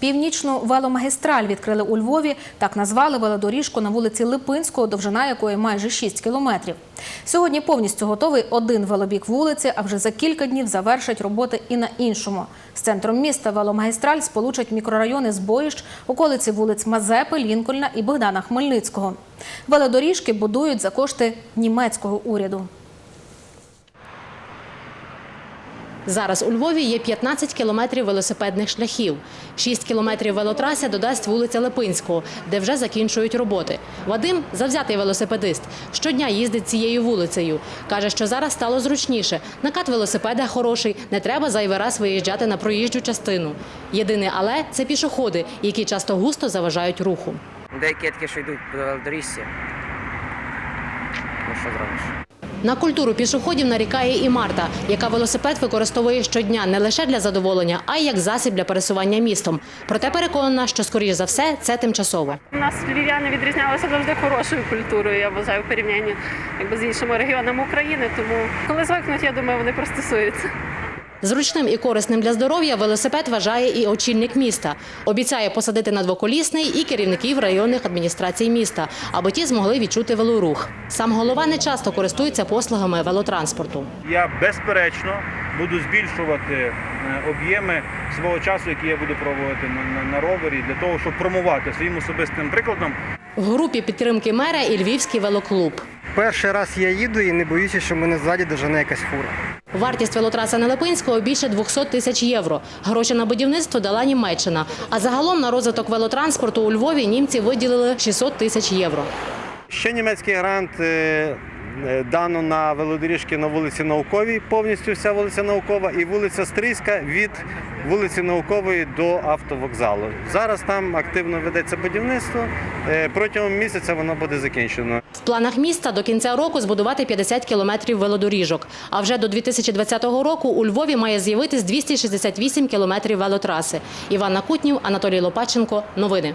Північну веломагістраль відкрили у Львові. Так назвали велодоріжку на вулиці Липинського, довжина якої майже 6 кілометрів. Сьогодні повністю готовий один велобік вулиці, а вже за кілька днів завершать роботи і на іншому. З центром міста веломагістраль сполучать мікрорайони Збоїщ, околиці вулиць Мазепи, Лінкольна і Богдана Хмельницького. Велодоріжки будують за кошти німецького уряду. Зараз у Львові є 15 кілометрів велосипедних шляхів. 6 кілометрів велотраси додасть вулиця Липинського, де вже закінчують роботи. Вадим – завзятий велосипедист. Щодня їздить цією вулицею. Каже, що зараз стало зручніше. Накат велосипеда хороший, не треба зайвий раз виїжджати на проїжджу частину. Єдине але – це пішоходи, які часто густо заважають руху. Деякі такі, що йдуть по велодоріжці. Ну що зробиш? На культуру пішоходів нарікає і Марта, яка велосипед використовує щодня не лише для задоволення, а й як засіб для пересування містом. Проте переконана, що скоріш за все це тимчасово. У нас львів'яни відрізнялися завжди хорошою культурою, я вважаю, в порівнянні якби, з іншими регіонами України. Тому коли звикнуть, я думаю, вони пристосуються. Зручним і корисним для здоров'я велосипед вважає і очільник міста. Обіцяє посадити на двоколісний і керівників районних адміністрацій міста, аби ті змогли відчути велорух. Сам голова не часто користується послугами велотранспорту. Я безперечно буду збільшувати е, об'єми свого часу, який я буду проводити на ровері, для того, щоб промувати своїм особистим прикладом В групі підтримки мера і Львівський велоклуб. Перший раз я їду і не боюся, що мене ззаді дожене якась фура. Вартість велотраси на Липинського більше 200 тисяч євро. Гроші на будівництво дала Німеччина. А загалом на розвиток велотранспорту у Львові німці виділили 600 тисяч євро. Ще німецький грант е, дано на велодоріжки на вулиці Науковій, повністю вся вулиця Наукова, і вулиця Стрийська від вулиці Наукової до автовокзалу. Зараз там активно ведеться будівництво. Е, Протягом місяця воно буде закінчено. В планах міста до кінця року збудувати 50 кілометрів велодоріжок. А вже до 2020 року у Львові має з'явитись 268 кілометрів велотраси. Іванна Кутнів, Анатолій Лопаченко. Новини.